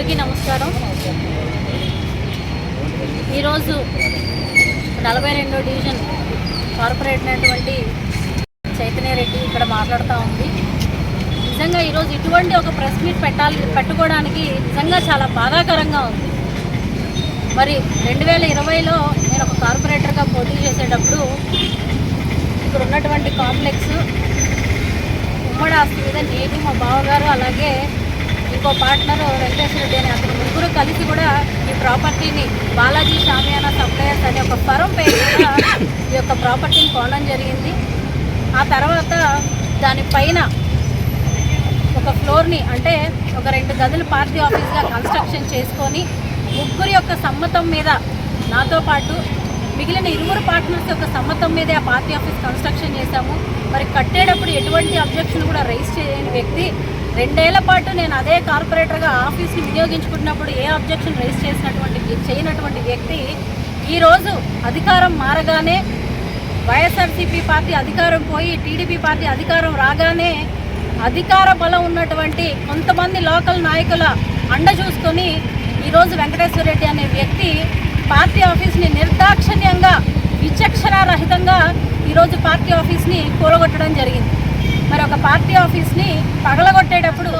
అందరికీ నమస్కారం. ఈరోజు నలభై రెండో డివిజన్ కార్పొరేట్ అయినటువంటి చైతన్య రెడ్డి ఇక్కడ మాట్లాడుతూ ఉంది. నిజంగా ఈరోజు ఇటువంటి ఒక ప్రెస్ మీట్ పెట్టాలి పెట్టుకోవడానికి నిజంగా చాలా బాధాకరంగా ఉంది. మరి రెండు వేల ఇరవైలో నేను ఒక కార్పొరేటర్గా పోటీ చేసేటప్పుడు ఇక్కడ ఉన్నటువంటి కాంప్లెక్స్ ఉమ్మడి ఆస్తి మీద నేను మా బావగారు అలాగే ఇంకో పార్ట్నర్ వెంకటేశ్వర రెడ్డి అని అతను. ముగ్గురు కలిసి కూడా ఈ ప్రాపర్టీని బాలాజీ షామియానా సప్లయర్స్ అనే ఒక ఫరం పేరు ఈ యొక్క ప్రాపర్టీని కొనడం జరిగింది. ఆ తర్వాత దానిపైన ఒక ఫ్లోర్ని అంటే ఒక రెండు గదులు పార్టీ ఆఫీస్గా కన్స్ట్రక్షన్ చేసుకొని ముగ్గురి యొక్క సమ్మతం మీద నాతో పాటు మిగిలిన ఇరువురు పార్ట్నర్స్ యొక్క సమ్మతం మీదే ఆ పార్టీ ఆఫీస్ కన్స్ట్రక్షన్ చేశాము. మరి కట్టేటప్పుడు ఎటువంటి అబ్జెక్షన్ కూడా రైజ్ చేయని వ్యక్తి రెండేళ్ళ పాటు నేను అదే కార్పొరేటర్గా ఆఫీస్ని వినియోగించుకున్నప్పుడు ఏ అబ్జెక్షన్ రైజ్ చేసినటువంటి చేయనటువంటి వ్యక్తి ఈరోజు అధికారం మారగానే వైఎస్ఆర్సీపీ పార్టీ అధికారం పోయి టీడీపీ పార్టీ అధికారం రాగానే అధికార బలం ఉన్నటువంటి కొంతమంది లోకల్ నాయకుల అండ చూసుకొని ఈరోజు వెంకటేశ్వర రెడ్డి అనే వ్యక్తి పార్టీ ఆఫీస్ని నిర్దాక్షిణ్యంగా విచక్షణారహితంగా ఈరోజు పార్టీ ఆఫీస్ని కూలగొట్టడం జరిగింది. మరి ఒక పార్టీ ఆఫీస్ని పగలగొట్టేటప్పుడు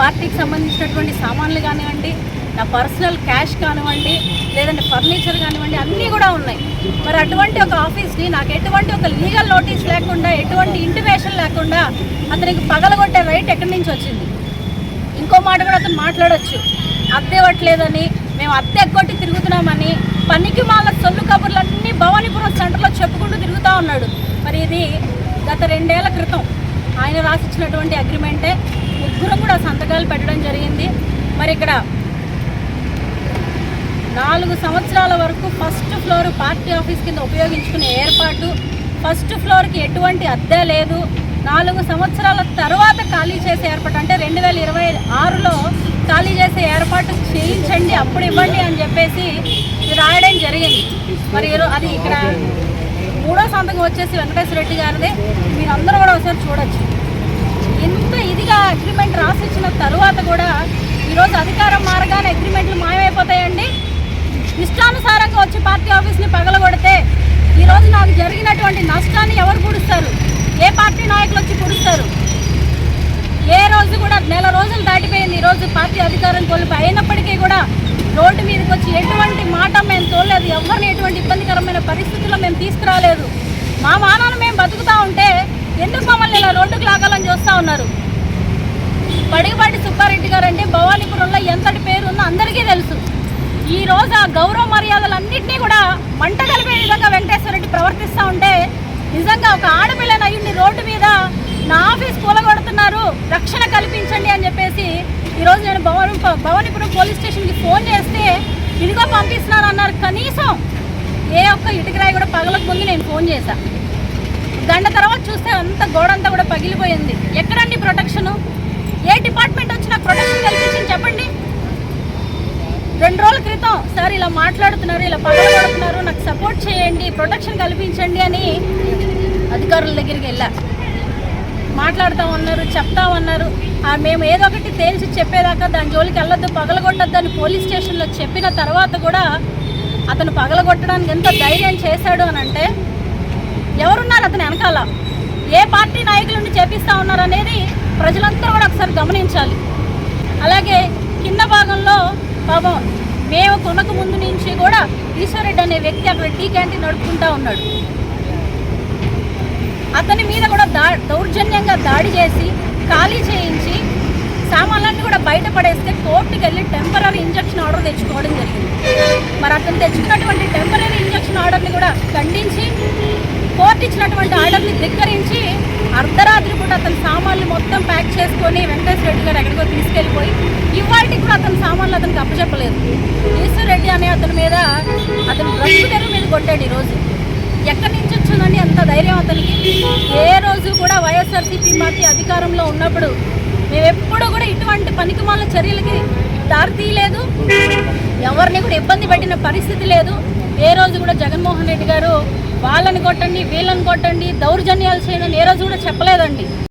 పార్టీకి సంబంధించినటువంటి సామాన్లు కానివ్వండి నా పర్సనల్ క్యాష్ కానివ్వండి లేదంటే ఫర్నిచర్ కానివ్వండి అన్నీ కూడా ఉన్నాయి. మరి అటువంటి ఒక ఆఫీస్ని నాకు ఎటువంటి ఒక లీగల్ నోటీస్ లేకుండా ఎటువంటి ఇంటిమేషన్ లేకుండా అతనికి పగలగొట్టే రైట్ ఎక్కడి నుంచి వచ్చింది? ఇంకో మాట కూడా అతను మాట్లాడవచ్చు అద్దె ఇవ్వట్లేదని మేము అద్దె ఎగ్గొట్టి తిరుగుతున్నామని పనికి మాల సొల్లు కబుర్లన్నీ భవానీపురం సెంటర్లో చెప్పుకుంటూ తిరుగుతూ ఉన్నాడు. మరి ఇది గత రెండేళ్ళ క్రితం. ఆయన రాసిచ్చినటువంటి అగ్రిమెంటే ముగ్గురు కూడా సంతకాలు పెట్టడం జరిగింది. మరి ఇక్కడ నాలుగు సంవత్సరాల వరకు ఫస్ట్ ఫ్లోర్ పార్టీ ఆఫీస్ కింద ఉపయోగించుకునే ఏర్పాటు ఫస్ట్ ఫ్లోర్కి ఎటువంటి అద్దె లేదు. నాలుగు సంవత్సరాల తర్వాత ఖాళీ చేసే ఏర్పాటు అంటే రెండు వేల ఇరవై ఆరులో ఖాళీ చేసే ఏర్పాటు చేయించండి అప్పుడు ఇవ్వండి అని చెప్పేసి రాయడం జరిగింది. మరి అది ఇక్కడ మూడో సంతకం వచ్చేసి వెంకటేశ్వర రెడ్డి గారిదే. మీరు అందరూ కూడా ఒకసారి చూడొచ్చు. ఇంత ఇదిగా అగ్రిమెంట్ రాసిచ్చిన తర్వాత కూడా ఈరోజు అధికారం మారగానే అగ్రిమెంట్లు మాయమైపోతాయండి. ఇష్టానుసారంగా వచ్చి పార్టీ ఆఫీస్ని పగలగొడితే ఈరోజు నాకు జరిగినటువంటి నష్టాన్ని ఎవరు పూడుస్తారు? ఏ పార్టీ నాయకులు వచ్చి పూడుస్తారు? ఏ రోజు కూడా నెల రోజులు దాటిపోయింది ఈరోజు పార్టీ అధికారం కోల్పోయి అయినప్పటికీ కూడా రోడ్డు మీదకి వచ్చి ఎటువంటి మాట మేము తోలేదు ఎవరిని ఎటువంటి ఇబ్బందికరమైన పరిస్థితుల్లో మేము తీసుకురాలేదు. మా మానాన్ని మేము బతుకుతా ఉంటే ఎందుకు మమ్మల్ని ఇలా రోడ్డుకు లాగాలని చూస్తూ ఉన్నారు? పడిగపాటి సుబ్బారెడ్డి గారు అంటే భవానీపురంలో ఎంతటి పేరు ఉందో అందరికీ తెలుసు. ఈ రోజు ఆ గౌరవ మర్యాదలన్నింటినీ కూడా మంట కలిపే విధంగా వెంకటేశ్వర రెడ్డి ప్రవర్తిస్తూ ఉంటే నిజంగా ఒక ఆడపిల్లని అయ్యుండి రోడ్డు మీద నా ఆఫీస్ కూలగొడుతున్నారు రక్షణ కల్పించండి అని చెప్పేసి ఈరోజు నేను భవన్ భవానీపురం పోలీస్ స్టేషన్కి ఫోన్ చేస్తే ఇదిగో పంపిస్తున్నాను అన్నారు కనీసం ఏ ఒక్క ఇటుకరాయి కూడా పగలకు ముందు నేను ఫోన్ చేశాను గంట తర్వాత చూస్తే అంత గోడ అంతా కూడా పగిలిపోయింది. ఎక్కడండి ప్రొటెక్షను? ఏ డిపార్ట్మెంట్ వచ్చి నాకు ప్రొటెక్షన్ కల్పించింది చెప్పండి? రెండు రోజుల క్రితం సార్ ఇలా మాట్లాడుతున్నారు ఇలా పగలబడుతున్నారు నాకు సపోర్ట్ చేయండి ప్రొటెక్షన్ కల్పించండి అని అధికారుల దగ్గరికి వెళ్ళా. మాట్లాడుతూ ఉన్నారు చెప్తా ఉన్నారు. మేము ఏదో ఒకటి తేల్చి చెప్పేదాకా దాని జోలికి వెళ్ళొద్దు పగలగొట్టద్దు అని పోలీస్ స్టేషన్లో చెప్పిన తర్వాత కూడా అతను పగలగొట్టడానికి ఎంత ధైర్యం చేశాడు అని అంటే ఎవరున్నారు అతని వెనకాల? ఏ పార్టీ నాయకులను చేపిస్తూ ఉన్నారు అనేది ప్రజలంతా కూడా ఒకసారి గమనించాలి. అలాగే కింద భాగంలో పాపం మేము కొనక ముందు నుంచి కూడా ఈశ్వరెడ్డి అనే వ్యక్తి అక్కడ టీ క్యాంటీన్ నడుపుకుంటా ఉన్నాడు. అతని మీద కూడా దా దౌర్జన్యంగా దాడి చేసి ఖాళీ చేయించి సామాన్లన్నీ కూడా బయట పడేస్తే కోర్టుకి వెళ్ళి టెంపరీ ఇంజక్షన్ ఆర్డర్ తెచ్చుకోవడం జరిగింది. మరి అతను తెచ్చుకున్నటువంటి టెంపరీ ఇంజక్షన్ ఆర్డర్ని కూడా ఖండించి కోర్టు ఇచ్చినటువంటి ఆర్డర్ని ధిక్కరించి అర్ధరాత్రి కూడా అతని సామాన్లు మొత్తం ప్యాక్ చేసుకొని వెంకటేశ్వర రెడ్డి గారు ఎక్కడికో తీసుకెళ్ళిపోయి ఇవాళకి కూడా అతని సామాన్లు అతనికి అప్పచెప్పలేదు. ఈశ్వర్ రెడ్డి అనే అతని మీద అతను బ్రతుకు మీద కొట్టాడు ఈరోజు. ఎక్కడి నుంచి వచ్చిందని అంత ధైర్యం అతనికి? ఏ రోజు కూడా వైఎస్ఆర్సీపీ పార్టీ అధికారంలో ఉన్నప్పుడు మేము ఎప్పుడూ కూడా ఇటువంటి పనికిమాల చర్యలకి దారితీయలేదు. ఎవరిని కూడా ఇబ్బంది పెట్టిన పరిస్థితి లేదు. ఏ రోజు కూడా జగన్మోహన్ రెడ్డి గారు వాళ్ళని కొట్టండి వీళ్ళని కొట్టండి దౌర్జన్యాలు చేయడం ఏ రోజు కూడా చెప్పలేదండి.